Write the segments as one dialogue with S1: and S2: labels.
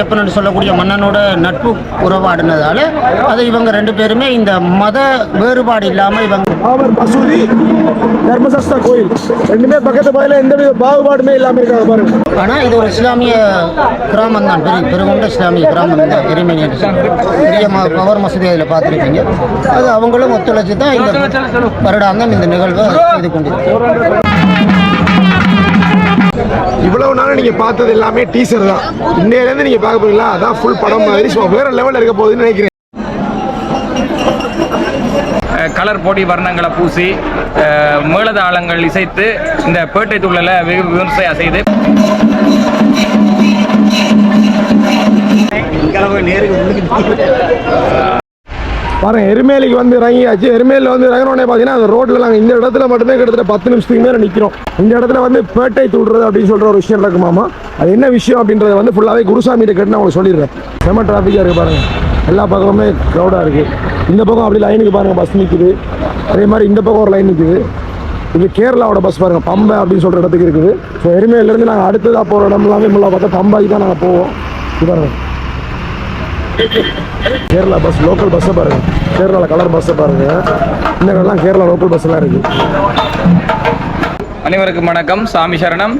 S1: ஐயப்பன் என்று சொல்லக்கூடிய மன்னனோட நட்பு உறவாடினதால அது இவங்க ரெண்டு பேருமே இந்த மத வேறுபாடு இல்லாமல் இவங்க
S2: பாபர் மசூதி தர்மசஸ்தா கோயில். ரெண்டுமே பக்கத்து பக்கத்தில் எந்த வித பாகுபாடுமே இல்லாமல் இருக்காது பாருங்க.
S1: ஆனால் இது ஒரு இஸ்லாமிய கிராமம் தான். பெரிய பெருங்கொண்ட இஸ்லாமிய கிராமம் தான். எரிமேனி பெரிய பவர் மசூதி அதில் பார்த்துருப்பீங்க. அது அவங்களும் ஒத்துழைச்சு தான் இந்த வருடாந்தம் இந்த நிகழ்வை செய்து கொண்டிருக்கிறாங்க
S2: இவ்வளவு நாள் நீங்க பார்த்தது எல்லாமே டீசர் தான். இன்னையிலேருந்து நீங்க பார்க்க போறீங்களா? அதான் ஃபுல் படம் மாதிரி. ஸோ வேற லெவலில் இருக்க போகுதுன்னு நினைக்கிறேன்.
S3: கலர் பொடி வர்ணங்களை பூசி அஹ் மேளதாளங்கள் இசைத்து இந்த பேட்டை துள்ளலை வெகு விமர்சையாக செய்து
S2: பாருங்க எருமேலிக்கு வந்து இறங்கியாச்சு. எருமேலில் வந்து இறங்கினோடனே பார்த்தீங்கன்னா அந்த ரோட்டில் நாங்கள் இந்த இடத்துல மட்டுமே கிட்டத்தட்ட பத்து நிமிஷத்துக்கு மேலே நிற்கிறோம் இந்த இடத்துல வந்து பேட்டை தூடுறது அப்படின்னு சொல்கிற ஒரு விஷயம் இருக்குமாமா அது என்ன விஷயம் அப்படின்றத வந்து ஃபுல்லாகவே குருசாமிகிட்ட கேட்டு நான் உங்களுக்கு சொல்லிடுறேன். செம்ம டிராஃபிக்காக இருக்குது பாருங்கள் எல்லா பக்கமுமே க்ரௌடாக இருக்குது இந்த பக்கம் அப்படி லைனுக்கு பாருங்கள் பஸ் நிற்குது அதே மாதிரி இந்த பக்கம் ஒரு லைன் நிற்குது இது கேரளாவோட பஸ் பாருங்கள் பம்பை அப்படின்னு சொல்கிற இடத்துக்கு இருக்குது. ஸோ எருமையிலேருந்து நாங்கள் அடுத்ததாக போகிற இடம் எல்லாமே முல்லா பார்த்தா பம்பாய்க்கு தான் நாங்கள் போவோம். இது பாருங்கள் கேரளா பஸ் லோக்கல் பஸ்ஸை பாருங்க. கேரளாவில் கலர் பஸ்ஸை பாருங்க. இந்த கடலாம் கேரளா லோக்கல் பஸ்ஸெல்லாம் இருக்குது
S3: அனைவருக்கும் வணக்கம். சாமி சரணம்.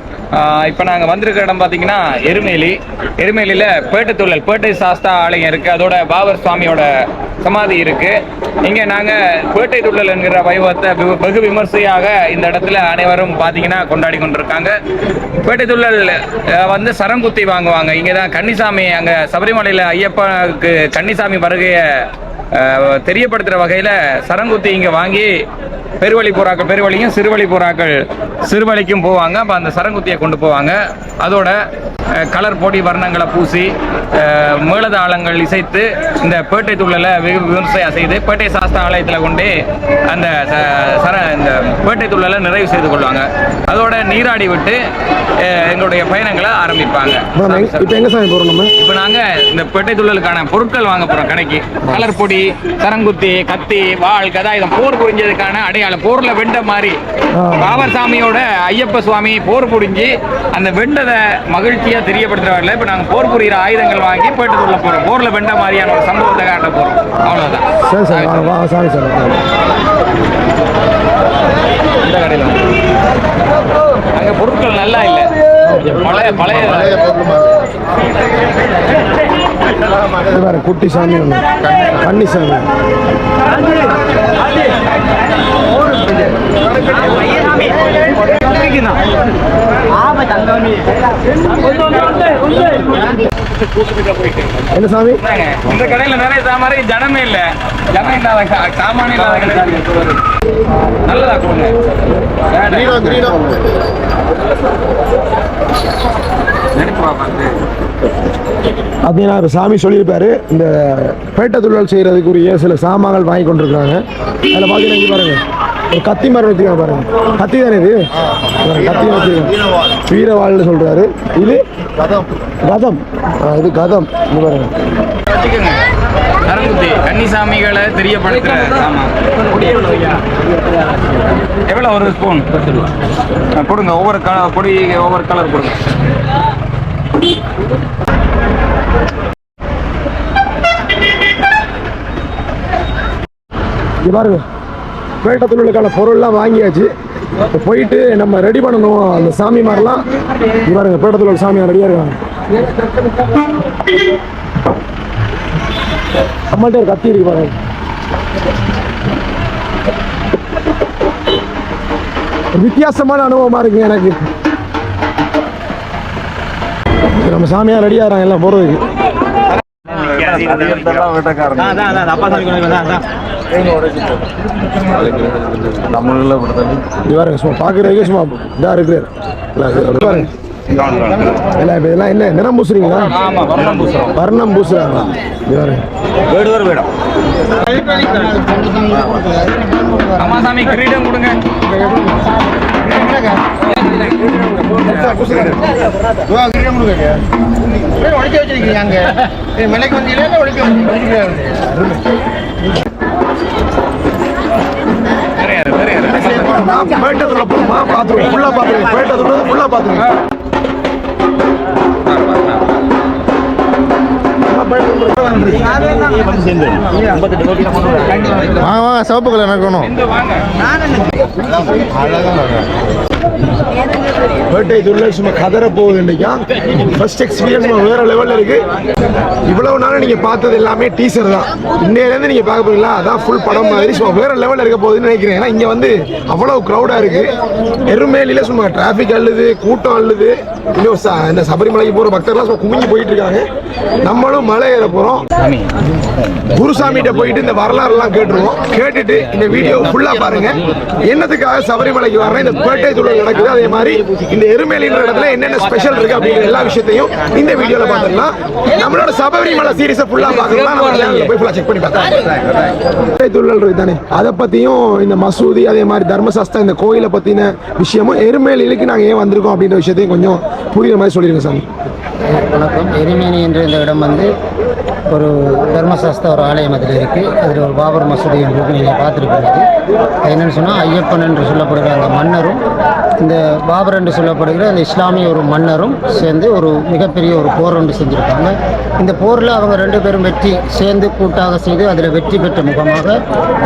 S3: இப்போ நாங்கள் வந்திருக்கிற இடம் பார்த்தீங்கன்னா எருமேலி. எருமேலியில் பேட்டை தொழில் பேட்டை சாஸ்தா ஆலயம் இருக்குது அதோட பாபர் சுவாமியோட சமாதி இருக்குது இங்கே நாங்கள் பேட்டை தொழில் என்கிற வைபவத்தை வெகு- விமர்சையாக இந்த இடத்துல அனைவரும் பார்த்தீங்கன்னா கொண்டாடி கொண்டிருக்காங்க. பேட்டை தொழில் வந்து சரங்குத்தி வாங்குவாங்க. இங்கே தான் கன்னிசாமி அங்கே சபரிமலையில் ஐயப்பனுக்கு கன்னிசாமி வருகையை தெரியப்படுத்துகிற வகையில் சரங்குத்தி இங்கே வாங்கி பெருவழி புறாக்கள் பெருவழியும் சிறுவழி புறாக்கள் சிறுவழிக்கும் போவாங்க. அப்போ அந்த சரங்குத்தியை கொண்டு போவாங்க. அதோட கலர் பொடி வர்ணங்களை பூசி மேளதாளங்கள் இசைத்து இந்த பேட்டை துள்ளலை வெகு விமர்சையாக செய்து பேட்டை சாஸ்தா ஆலயத்தில் கொண்டு அந்த சர இந்த பேட்டை துள்ளலை நிறைவு செய்து கொள்வாங்க. அதோட நீராடி விட்டு எங்களுடைய பயணங்களை ஆரம்பிப்பாங்க.
S2: இப்போ எங்க சாமி போறோம் நம்ம?
S3: இப்போ நாங்க இந்த பெட்டை துள்ளலுக்கான பொருட்கள் வாங்க போறோம் கடைக்கு. கலர் பொடி சரங்குத்தி கத்தி வாள் கதாயுதம் போர் புரிஞ்சதுக்கான அடையாளம் போர்ல வெண்ட மாதிரி பாபர் சாமியோட ஐயப்ப சுவாமி போர் புரிஞ்சு அந்த வெண்டதை மகிழ்ச்சியா தெரியப்படுத்துற வரல இப்போ நாங்க போர் புரியிற ஆயுதங்கள் வாங்கி பெட்டு துள்ள போறோம். போர்ல வெண்ட மாதிரியான ஒரு சம்பவத்தை காட்ட போறோம். அவ்வளவுதான்.
S2: சரி சரி. வா, வா சாமி சார்
S3: இந்த கடையில் அங்க பொருட்கள் நல்லா இல்லை. பழைய
S2: பாரு குட்டி சாமி ஒன்று கன்னி சாமி. என்ன சாமி?
S3: இந்த கடையில நிறைய சாமான் ஜனமே இல்ல. ஜனம் இல்லாத சாமான் இல்லாத கடை நல்லதா
S2: இப்போ சாமி சொல்லியிருப்பாரு இந்த பேட்டை தொழில் செய்யறதுக்குரிய சில சாமான்கள் வாங்கி கொண்டிருக்காங்க அதில் பார்த்தீங்கன்னா இங்க பாருங்க. ஒரு கத்தி மரம் வச்சுக்காங்க பாருங்க. கத்தி தானே இது? கத்தி வச்சுருக்காங்க வீரவாள்னு சொல்றாரு. இது? கதம். ஆ, இது கதம். இது பாருங்க.
S3: கன்னிசாமிகளை தெரியப்படுத்துற எவ்வளோ ஒரு ஸ்பூன் கொடுங்க. ஒவ்வொரு கலர் பொடி ஒவ்வொரு கலர் கொடுங்க.
S2: இங்க பாருங்க. வேட்டத்தில் உள்ளக்கான பொருள்லாம் வாங்கியாச்சு இப்போ போயிட்டு நம்ம ரெடி பண்ணணும் அந்த சாமி மாதிரிலாம் பாருங்க பேட்டை தொழில் ரெடியாக இருக்காங்க நம்மள்ட்ட ஒரு கத்தி இருக்கு பாருங்க வித்தியாசமான அனுபவமா இருக்கு எனக்கு நம்ம சாமியா ரெடியாக இருக்காங்க எல்லாம் போறதுக்கு இது பாருங்க சும்மா பாக்குறதுக்கே சும்மா இதா இருக்கு. இது பாருங்க. எல்லாம் இப்ப இதெல்லாம் என்ன நிறம் பூசுறீங்களா?
S3: ஆமா வர்ணம் வேடுவர் வேடம் கிரீடம் கொடுங்க.
S1: வச்சிருக்கீங்க அங்க. விலைக்கு வந்தீங்களா?
S2: பேட்டத்துல போமா பாத்துருவோம் ஃபுல்லா பாத்துருவோம் பேட்டத்துல ஃபுல்லா பாத்துருவோம்
S4: வாங்க வாங்க சிவப்பு கலர் எனக்கு வேணும்
S2: பேட்டை துள்ளல் சும்மா கதற போகுது இன்னைக்கா. ஃபர்ஸ்ட் எக்ஸ்பீரியன்ஸ் வேற லெவலில் இருக்கு. இவ்வளவு நாளும் நீங்க பார்த்தது எல்லாமே டீசர் தான். இன்னையிலேருந்து நீங்க பார்க்க போறீங்களா? அதான் ஃபுல் படம் மாதிரி சும்மா வேற லெவலில் இருக்க போகுதுன்னு நினைக்கிறேன். ஏன்னா இங்க வந்து அவ்வளவு க்ரௌடா இருக்கு. எருமேலியில சும்மா டிராஃபிக் அள்ளுது கூட்டம் அள்ளுது. இன்னும் இந்த சபரிமலைக்கு போற பக்தர்லாம் சும்மா குமிஞ்சு போயிட்டு இருக்காங்க. நம்மளும் மலை ஏற போறோம். குருசாமிகிட்ட போயிட்டு இந்த வரலாறு எல்லாம் கேட்டுருவோம். கேட்டுட்டு இந்த வீடியோ ஃபுல்லா பாருங்க. என்னத்துக்காக சபரிமலைக்கு வர்றேன் இந்த பேட்டை தொழில் நடக்குது. அதே மாதிரி இந்த எருமேலின்ற இடத்துல என்னென்ன ஸ்பெஷல் இருக்கு அப்படிங்கிற எல்லா விஷயத்தையும் இந்த வீடியோல பார்த்துக்கலாம் நம்மளோட சபரிமலை சீரிஸை ஃபுல்லா பார்க்கலாம் நம்ம சேனல்ல போய் ஃபுல்லா செக் பண்ணி பார்த்தா துள்ளல் இருக்கு தானே. அதை பத்தியும் இந்த மசூதி அதே மாதிரி தர்மசாஸ்திரம் இந்த கோயிலை பத்தின விஷயமும் எருமேலிலுக்கு நாங்க ஏன் வந்திருக்கோம் அப்படின்ற விஷயத்தையும் கொஞ்சம் புரியுற மாதிரி சொல்லிருங்க சாமி.
S1: வணக்கம். எரிமேனி என்ற இந்த இடம் வந்து ஒரு தர்மசாஸ்திர ஒரு ஆலயம் அதில் இருக்குது அதில் ஒரு பாபர் மசூதி என்று நீங்கள் பார்த்துருப்பீங்க. என்னென்னு சொன்னால் ஐயப்பன் என்று சொல்லப்படுகிற அந்த மன்னரும் இந்த பாபர் என்று சொல்லப்படுகிற அந்த இஸ்லாமிய ஒரு மன்னரும் சேர்ந்து ஒரு மிகப்பெரிய ஒரு போர் ஒன்று செஞ்சுருக்காங்க. இந்த போரில் அவங்க ரெண்டு பேரும் வெற்றி சேர்ந்து கூட்டாக செய்து அதில் வெற்றி பெற்ற முகமாக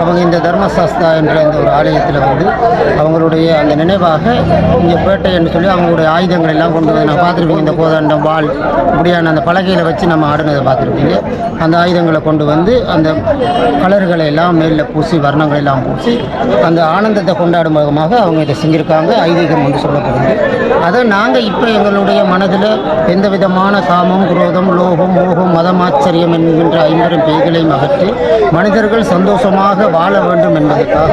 S1: அவங்க இந்த தர்மசாஸ்தா என்ற இந்த ஒரு ஆலயத்தில் வந்து அவங்களுடைய அந்த நினைவாக இங்கே பேட்டை என்று சொல்லி அவங்களுடைய ஆயுதங்கள் எல்லாம் கொண்டு வந்து நான் பார்த்துருக்கேன் இந்த போதாண்டம் வாள் இப்படியான அந்த பலகையில் வச்சு நம்ம ஆடினதை பார்த்துருப்பீங்க. அந்த ஆயுதங்களை கொண்டு வந்து அந்த கலர்களை எல்லாம் மேலில் பூசி வர்ணங்களை எல்லாம் பூசி அந்த ஆனந்தத்தை கொண்டாடும் விதமாக அவங்க இதை செஞ்சுருக்காங்க. ஐதீகம் வந்து சொல்லப்படுது. அதை நாங்கள் இப்போ எங்களுடைய மனதில் எந்த விதமான காமம் குரோதம் லோகம் மோகம் மதமாச்சரியம் என்கின்ற ஐம்பெரும் பேய்களையும் அகற்றி மனிதர்கள் சந்தோஷமாக வாழ வேண்டும் என்பதற்காக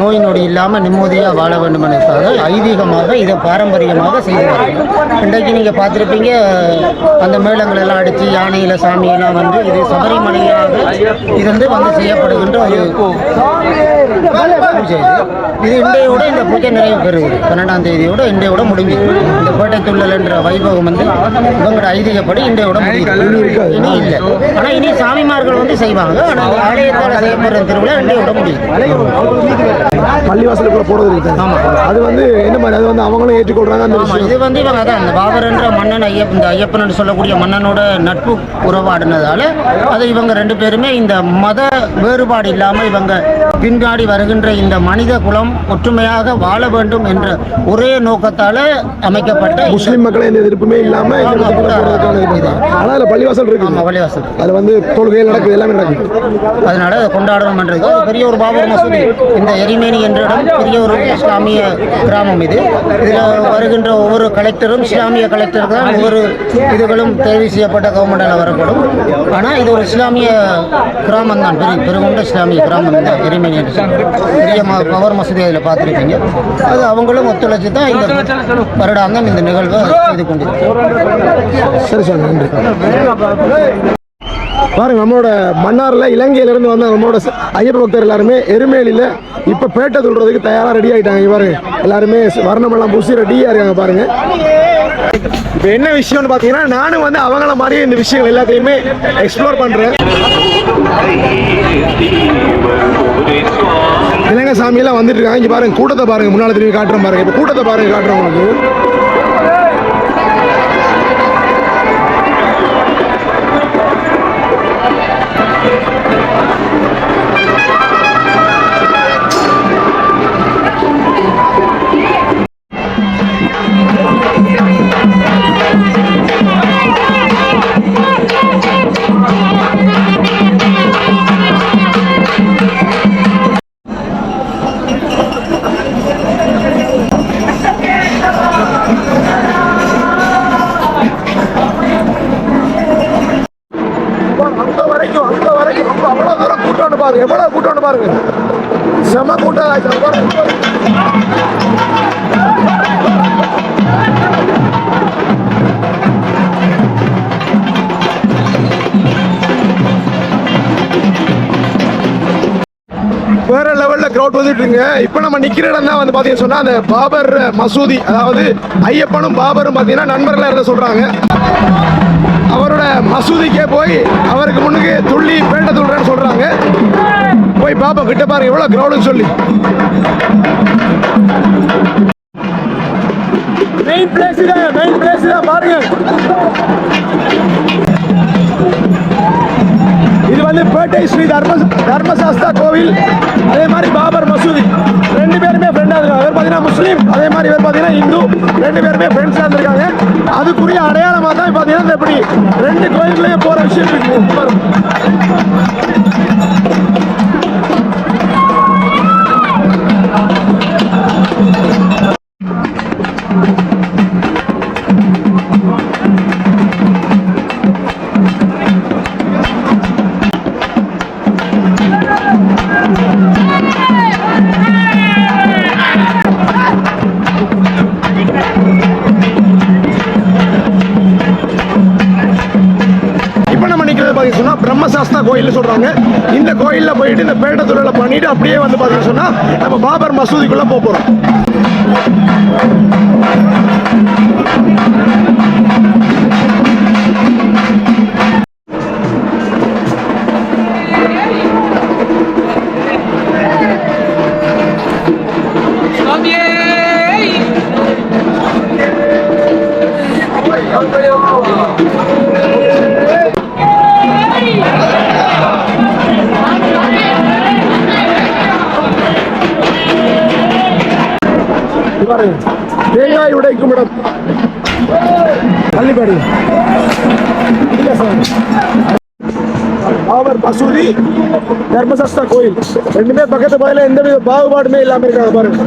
S1: நோய் நொடி இல்லாமல் நிம்மதியாக வாழ வேண்டும் என்பதற்காக ஐதீகமாக இதை பாரம்பரியமாக செய்து வருகிறோம். இன்றைக்கு நீங்கள் பார்த்துருப்பீங்க அந்த மேளங்கள் எல்லாம் அடித்து யானையில் சாமியெல்லாம் வந்து இது சபரிமலையாக இருந்து வந்து செய்யப்படுகின்ற ஒரு பூஜை இது. இது இன்றையோட இந்த பூஜை நிறைவு பெறுவது. பன்னெண்டாம் தேதியோட இன்றையோட முடிஞ்சு. இந்த பேட்டை துள்ளல் என்ற வைபவம் வந்து இவங்களோட ஐதீகப்படி இன்றையோட முடியுது. இனி இல்லை. ஆனால் இனி சாமிமார்கள் வந்து செய்வாங்க. ஆனால் ஆலயத்தால் செய்யப்படுற திருவிழா இன்றையோட முடியுது.
S2: பள்ளிவாசலுக்குள்ள போறது இருக்கு. தானே? அது வந்து என்ன மாதிரி? அது வந்து அவங்களும் ஏற்றுக்கொள்றாங்க அந்த
S1: இது வந்து இவங்க அதான் இந்த பாபர் என்ற மன்னன் ஐயப் இந்த ஐயப்பன் என்று சொல்லக்கூடிய மன்னனோட நட்பு உறவாடினதால அது இவங்க ரெண்டு பேருமே இந்த மத வேறுபாடு இல்லாமல் இவங்க பின்காடி வருகின்ற இந்த மனித குலம் ஒற்றுமையாக வாழ வேண்டும் என்ற ஒரே நோக்கத்தால அமைக்கப்பட்ட
S2: முஸ்லிம் மக்களே எந்த எதிர்ப்புமே இல்லாம இந்த
S1: ஆமா,
S2: இடத்துக்குள்ள போறதுக்கான இது
S1: இது.
S2: ஆனா அதுல பள்ளிவாசல் இருக்கு
S1: வழிவாசல்
S2: அது வந்து தொழுகைகள் நடக்குது எல்லாமே நடக்குது.
S1: அதனால அதை கொண்டாடணும் என்றது பெரிய ஒரு பாபர் மசூதி இந்த எரிமேனி என்ற இடம் பெரிய ஒரு இஸ்லாமிய கிராமம் இது. இதில் வருகின்ற ஒவ்வொரு கலெக்டரும் இஸ்லாமிய கலெக்டர் தான் ஒவ்வொரு இதுகளும் தேர்வு செய்யப்பட்ட கவர்மெண்டால் வரப்படும். ஆனால் இது ஒரு இஸ்லாமிய கிராமம் தான் பெரிய பெருங்கொண்ட இஸ்லாமிய கிராமம் இந்த எரிமேனி. பெரிய பவர் மசூதி அதில் பார்த்துருப்பீங்க. அது அவங்களும் ஒத்துழைச்சி தான் இந்த வருடாந்தம் இந்த நிகழ்வை இது கொண்டு
S2: சரி சார் நன்றி. பாருங்க நம்மளோட மன்னாரில் இலங்கையிலேருந்து வந்த நம்மளோட ச- ஐயப்ப பக்தர் எல்லாருமே எருமேலியில் இப்போ பேட்டை துள்றதுக்கு தயாராக ரெடி ஆகிட்டாங்க பாருங்க எல்லாருமே வர்ணமெல்லாம் பூசி ரெடியாக இருக்காங்க பாருங்க. இப்போ என்ன விஷயம்னு பார்த்தீங்கன்னா நானும் வந்து அவங்கள மாதிரியே இந்த விஷயங்கள் எல்லாத்தையுமே எக்ஸ்ப்ளோர் பண்ணுறேன் சாமியெல்லாம் வந்துட்டு இருக்காங்க. இங்கே பாருங்க கூட்டத்தை பாருங்க. முன்னால் திரும்பி காட்டுறோம் பாருங்க. இப்போ கூட்டத்தை பாருங்க காட்டுறோம் உங்களுக்கு. கூட்டம் பாருங்க எவ்வளவு கூட்டம் பாருங்க. செம கூட்டம். வேற லெவல்ல கிரௌட் வந்துட்டு இருக்குங்க. இப்போ நம்ம நிக்கிற இடம் தான் வந்து பாத்தீங்கன்னு சொன்னா அந்த பாபர் மசூதி அதாவது ஐயப்பனும் பாபரும் பாத்தீங்கன்னா நண்பர்களா இருந்த சொல்றாங்க. அவரோட மசூதிக்கே போய் அவருக்கு முன்னுக்கு துள்ளி பேண்ட துள்ளுறேன்னு சொல்றாங்க. போய் பாப்பா கிட்ட பாருங்க எவ்வளவு கிரௌடுன்னு சொல்லி. மெயின் பிளேஸ் தான் மெயின் பிளேஸ் தான் பாருங்க. வந்து பேட்டை ஸ்ரீ தர்ம தர்மசாஸ்தா கோவில் அதே மாதிரி பாபர் மசூதி. ரெண்டு பேருமே ஃப்ரெண்டாக இருக்காங்க. இவர் பார்த்தீங்கன்னா முஸ்லீம் அதே மாதிரி இவர் பார்த்தீங்கன்னா இந்து. ரெண்டு பேருமே ஃப்ரெண்ட்ஸாக இருந்திருக்காங்க. அதுக்குரிய அடையாளமாக தான் பார்த்தீங்கன்னா இந்த இப்படி ரெண்டு கோயிலுக்குள்ளேயே போகிற விஷயம் இருக்கு. கோயிலில் போயிட்டு இந்த பேட்டை தொழிலை பண்ணிட்டு அப்படியே வந்து பார்த்தீங்கன்னா சொன்னால் நம்ம பாபர் மசூதிக்குள்ளே போக போகிறோம் தர்மசஸ்தா கோயில் ரெண்டுமே பக்கத்து பக்கத்துல எந்த வித பாகுபாடுமே இல்லாம இருக்காங்க பாருங்க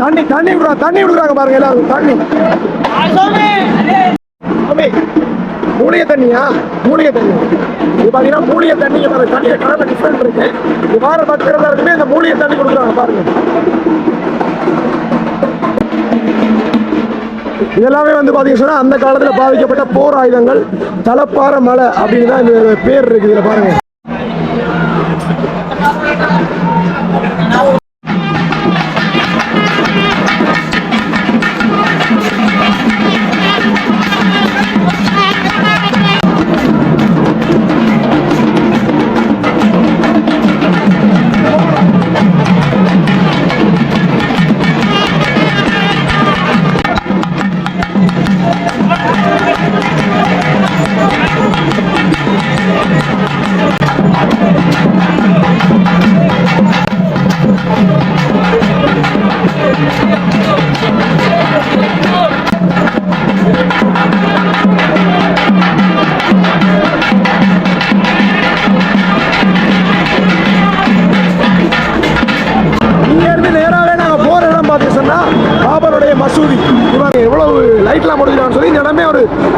S2: தண்ணி தண்ணி விடுறாங்க தண்ணி விடுறாங்க பாருங்க எல்லாரும் தண்ணி மூலிகை தண்ணியா? மூலிகை தண்ணி. இது பார்த்தீங்கன்னா மூலிகை தண்ணி பாருங்க. தண்ணியை கலந்த டிஃப்ரெண்ட் இருக்கு. இது வார இருக்குமே இந்த மூலிகை தண்ணி கொடுக்குறாங்க பாருங்க. இதெல்லாமே வந்து பார்த்தீங்கன்னா சொன்னா அந்த காலத்தில் பாதிக்கப்பட்ட போர் ஆயுதங்கள் தலப்பாற மலை அப்படின்னு தான் இந்த பேர் இருக்கு இதில் பாருங்க.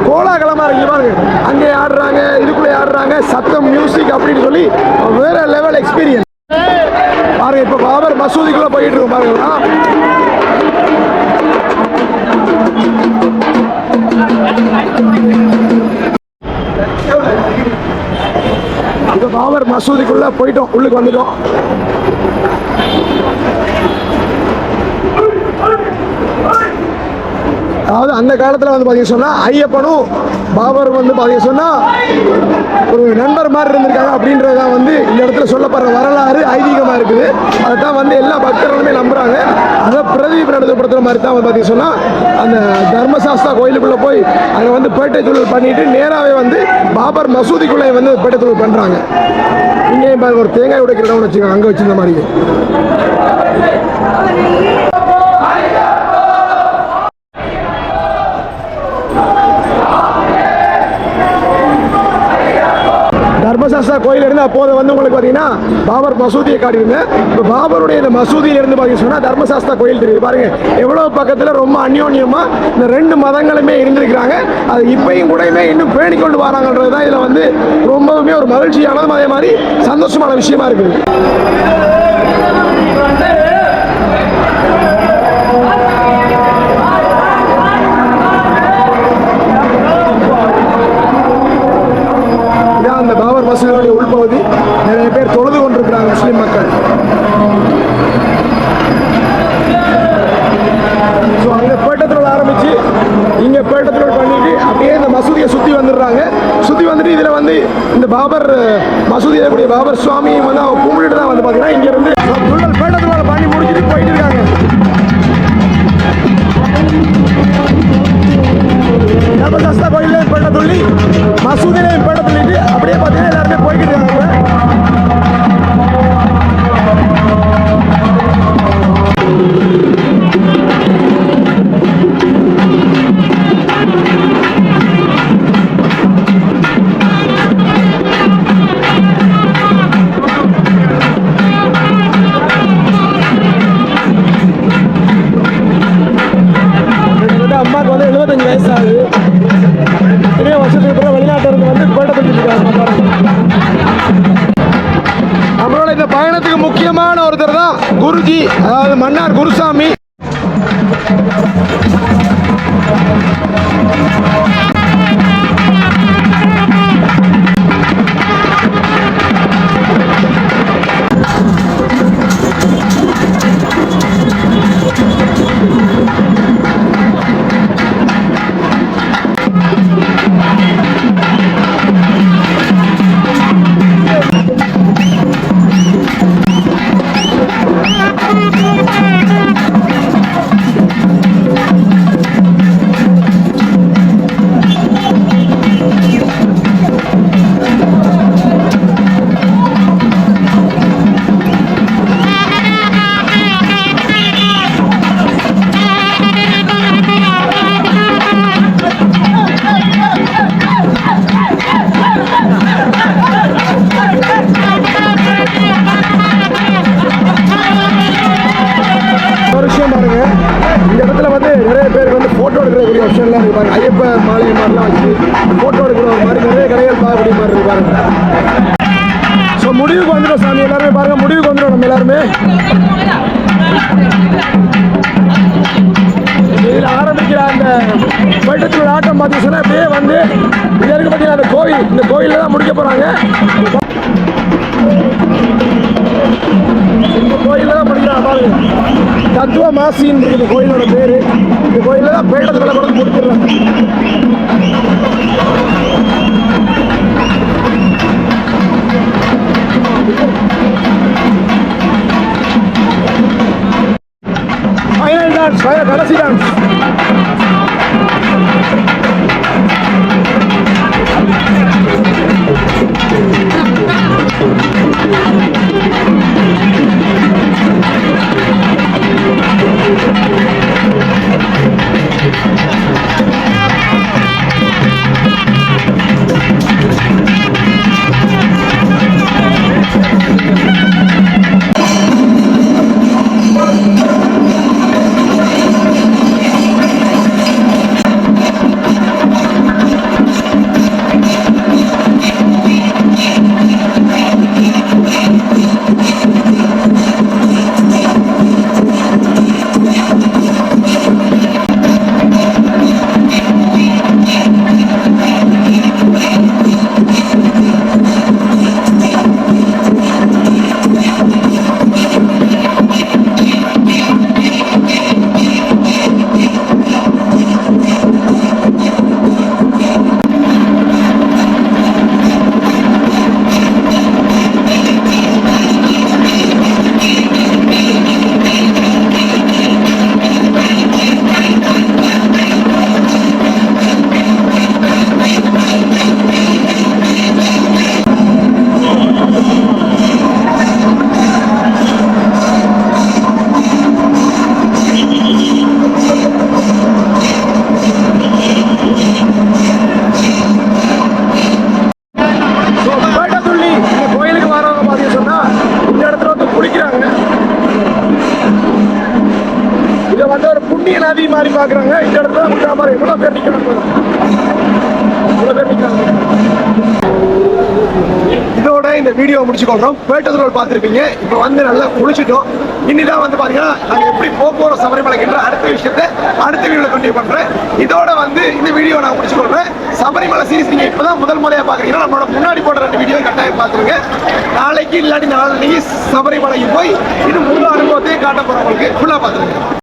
S2: கோலாகலமாக இருக்கு பாருங்க. அங்கே ஆடுறாங்க இதுக்குள்ளே ஆடுறாங்க சத்தம் மியூசிக் அப்படின்னு சொல்லி வேற லெவல் எக்ஸ்பீரியன்ஸ் பாருங்க இப்போ பாபர் மசூதிக்குள்ள போயிட்டு இருக்கோம் பாருங்களா பாபர் மசூதிக்குள்ள போயிட்டோம் உள்ளுக்கு வந்துட்டோம். அதாவது அந்த காலத்தில் வந்து பார்த்தீங்க சொன்னால் ஐயப்பனும் பாபர் வந்து பார்த்தீங்க சொன்னால் ஒரு நண்பர் மாதிரி இருந்திருக்காங்க அப்படின்றது தான் வந்து இந்த இடத்துல சொல்லப்படுற வரலாறு ஐதீகமாக இருக்குது. அதை தான் வந்து எல்லா பக்தர்களுமே நம்புகிறாங்க அதை பிரதிபலிப்படுத்துகிற மாதிரி தான் வந்து பார்த்தீங்க சொன்னால் அந்த தர்மசாஸ்தா கோயிலுக்குள்ளே போய் அங்கே வந்து பேட்டை தொழில் பண்ணிட்டு நேராகவே வந்து பாபர் மசூதிக்குள்ளே வந்து பேட்டை தொழில் பண்ணுறாங்க இங்கேயும் பாருங்க ஒரு தேங்காய் உடைக்கிற இடம்னு வச்சுக்கோங்க அங்கே வச்சுருந்த மாதிரி மசாசா கோயில் இருந்து அப்போது வந்து உங்களுக்கு பார்த்தீங்கன்னா பாபர் மசூதியை காட்டியிருந்தேன். இப்போ பாபருடைய இந்த மசூதியில இருந்து பார்த்தீங்கன்னா சொன்னால் தர்மசாஸ்தா கோயில் தெரியுது. பாருங்க எவ்வளோ பக்கத்தில் ரொம்ப அந்யோன்யமாக இந்த ரெண்டு மதங்களுமே இருந்திருக்கிறாங்க. அது இப்பையும் கூடயுமே இன்னும் பேணி கொண்டு வராங்கன்றது தான் இதில் வந்து ரொம்பவுமே ஒரு மகிழ்ச்சியானதும் அதே மாதிரி சந்தோஷமான விஷயமா இருக்குது. மசூதியுடைய உள்பகுதி. நிறைய பேர் தொழுது கொண்டிருக்கிறாங்க முஸ்லீம் மக்கள். ஸோ அங்கே பேட்டத்தில் ஆரம்பிச்சு இங்கே பேட்டத்தில் பண்ணிட்டு அப்படியே இந்த மசூதியை சுற்றி வந்துடுறாங்க. சுற்றி வந்துட்டு இதில் வந்து இந்த பாபர் மசூதி இருக்கக்கூடிய பாபர் சுவாமி வந்து அவங்க கும்பிட்டு தான் வந்து பார்த்தீங்கன்னா இங்க இருந்து துள்ளல் பேட்டத்தில் பண்ணி முடிச்சுட்டு போயிட்டு இருக்காங்க. ஜபர்தஸ்தா கோயிலையும் பேட்ட சொல்லி மசூதிலையும் பேட்ட துள்ளிட்டு அப்படியே பார்த்தீங்கன்னா எல்லாருமே போய்கிட்டு இருக்காங்க. தத்துவ மாசின்னு கோயிலோட பேர். இந்த கோயிலில் தான் பேட்டத்தில் கூட கொடுத்துருவாங்க ஃபைனல் டான்ஸ் கடைசி டான்ஸ் வந்து நதி மாதிரி பார்க்குறாங்க இந்த இடத்துல முட்டா மாதிரி எவ்வளோ பேர் பேர் நிற்கிறாங்க இதோட இந்த வீடியோ முடிச்சுக்கொள்றோம். பேட்டதுரோல் பார்த்துருப்பீங்க. இப்போ வந்து நல்லா குளிச்சிட்டோம். இனிதான் வந்து பார்த்தீங்கன்னா நாங்கள் எப்படி போக போகிறோம் சபரிமலைக்குன்ற அடுத்த விஷயத்தை அடுத்த வீடியோவில் கண்டினியூ பண்ணுறேன் இதோட வந்து இந்த வீடியோ நான் முடிச்சுக்கொள்றேன். சபரிமலை சீரிஸ் நீங்கள் இப்போ தான் முதல் முறையாக பார்க்குறீங்கன்னா நம்மளோட முன்னாடி போடுற ரெண்டு வீடியோ கட்டாயம் பார்த்துருங்க. நாளைக்கு இல்லாட்டி நாளைக்கு சபரிமலைக்கு போய் இது முழு அனுபவத்தையும் காட்ட போகிறவங்களுக்கு ஃபுல்லாக பார்த்துருங்க.